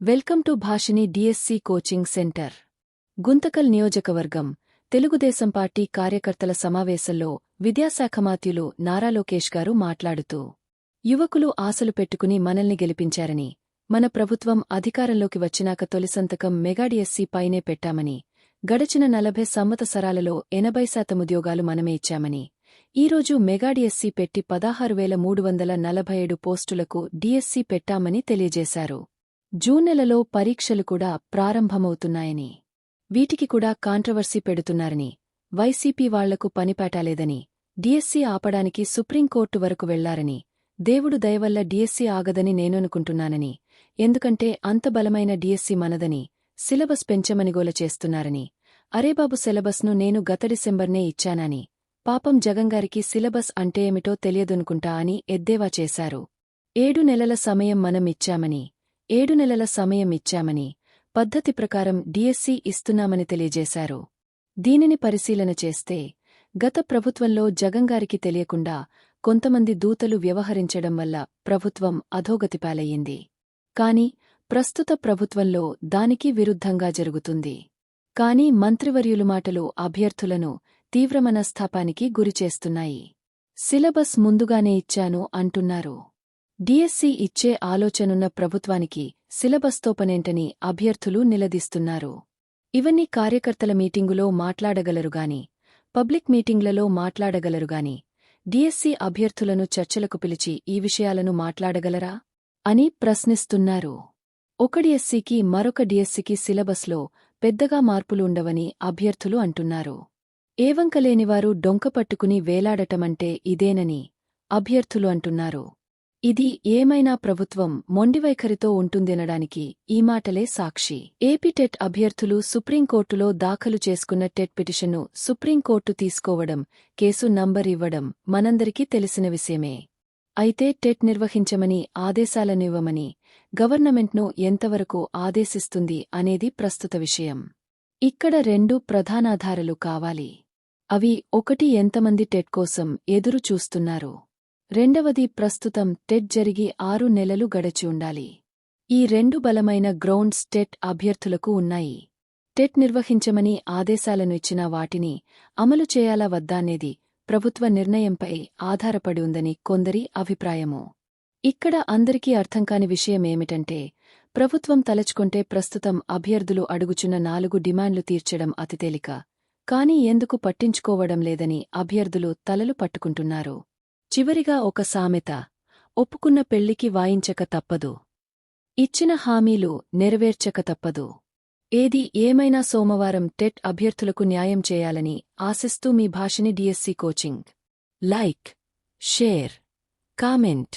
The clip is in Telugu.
Welcome to Bhashini DSC coaching centre. Guntakal నియోజకవర్గం తెలుగుదేశం పార్టీ కార్యకర్తల సమావేశంలో విద్యాశాఖ మాత్యులు నారా లోకేష్ గారు మాట్లాడుతూ యువకులు ఆశలు పెట్టుకుని మనల్ని గెలిపించారని మన ప్రభుత్వం అధికారంలోకి వచ్చినాక తొలిసంతకం మెగాడిఎస్సీ పైనే పెట్టామని గడచిన నలభై సంవత్సరాలలో ఎనభై శాతం ఉద్యోగాలు మనమే ఇచ్చామని ఈరోజు మెగాడిఎస్సీ పెట్టి పదహారు వేల మూడు వందల నలభై ఏడు పోస్టులకు డిఎస్సీ పెట్టామని తెలియజేశారు. జూన్ నెలలో పరీక్షలు కూడా ప్రారంభమవుతున్నాయని వీటికి కూడా కాంట్రవర్సీ పెడుతున్నారని వైసీపీ వాళ్ళకు పనిపాటాలేదని డిఎస్సి ఆపడానికి సుప్రీంకోర్టు వరకు వెళ్ళారని దేవుడు దయవల్ల డిఎస్సి ఆగదని నేననుకుంటున్నానని ఎందుకంటే అంత బలమైన డిఎస్సి మనదని సిలబస్ పెంచమనిగోల చేస్తున్నారని అరేబాబు సిలబస్ను నేను గత డిసెంబర్నే ఇచ్చానని పాపం జగంగారికి సిలబస్ అంటే ఏమిటో తెలియదనుకుంటా అని ఎద్దేవా చేశారు. ఏడు నెలల సమయం మనం ఇచ్చామని ఏడు నెలల సమయం ఇచ్చామని పద్ధతి ప్రకారం డిఎస్సి ఇస్తున్నామని తెలియజేశారు. దీనిని పరిశీలన చేస్తే గత ప్రభుత్వంలో జగంగారికి తెలియకుండా కొంతమంది దూతలు వ్యవహరించడం వల్ల ప్రభుత్వం అధోగతిపాలయ్యింది కాని ప్రస్తుత ప్రభుత్వంలో దానికి విరుద్ధంగా జరుగుతుంది. కాని మంత్రివర్యులు మాటలు అభ్యర్థులను తీవ్రమనస్థాపానికి గురిచేస్తున్నాయి. సిలబస్ ముందుగానే ఇచ్చాను అంటున్నారు. డిఎస్సి ఇచ్చే ఆలోచనున్న ప్రభుత్వానికి సిలబస్తోపనేంటని అభ్యర్థులు నిలదీస్తున్నారు. ఇవన్నీ కార్యకర్తల మీటింగులో మాట్లాడగలరుగాని పబ్లిక్ మీటింగ్లలో మాట్లాడగలరుగాని డిఎస్సి అభ్యర్థులను చర్చలకు పిలిచి ఈ విషయాలను మాట్లాడగలరా? అని ప్రశ్నిస్తున్నారు. ఒక డిఎస్సికి మరొక డిఎస్సికి సిలబస్లో పెద్దగా మార్పులు ఉండవని అభ్యర్థులు అంటున్నారు. ఏవంకలేనివారు డొంకపట్టుకుని వేలాడటమంటే ఇదేనని అభ్యర్థులు అంటున్నారు. ఇది ఏమైనా ప్రభుత్వం మొండివైఖరితో ఉంటుందనడానికి ఈ మాటలే సాక్షి. ఏపీ టెట్ అభ్యర్థులు సుప్రీంకోర్టులో దాఖలు చేసుకున్న టెట్ పిటిషన్ను సుప్రీంకోర్టు తీసుకోవడం కేసు నంబర్ ఇవ్వడం మనందరికీ తెలిసిన విషయమే. అయితే టెట్ నిర్వహించమని ఆదేశాలనివ్వమని గవర్నమెంట్ను ఎంతవరకు ఆదేశిస్తుంది అనేది ప్రస్తుత విషయం. ఇక్కడ రెండు ప్రధానాధారలు కావాలి. అవి ఒకటి ఎంతమంది టెట్ కోసం ఎదురు చూస్తున్నారు రెండవది ప్రస్తుతం టెట్ జరిగి ఆరు నెలలు గడచి ఉండాలి. ఈ రెండు బలమైన గ్రౌండ్స్ టెట్ అభ్యర్థులకు ఉన్నాయి. టెట్ నిర్వహించమని ఆదేశాలను ఇచ్చిన వాటిని అమలు చేయాలా వద్దానేది ప్రభుత్వ నిర్ణయంపై ఆధారపడి ఉందని కొందరి అభిప్రాయము. ఇక్కడ అందరికీ అర్థంకాని విషయమేమిటంటే ప్రభుత్వం తలచుకుంటే ప్రస్తుతం అభ్యర్థులు అడుగుచున్న నాలుగు డిమాండ్లు తీర్చడం అతి తేలిక కాని ఎందుకు పట్టించుకోవడం లేదని అభ్యర్థులు తలలు పట్టుకుంటున్నారు. చివరిగా ఒక సామెత ఒప్పుకున్న పెళ్ళికి వాయించక తప్పదు. ఇచ్చిన హామీలు నెరవేర్చక తప్పదు. ఏది ఏమైనా సోమవారం టెట్ అభ్యర్థులకు న్యాయం చేయాలని ఆశిస్తూ మీ Bhashini DSC coaching. Like share comment.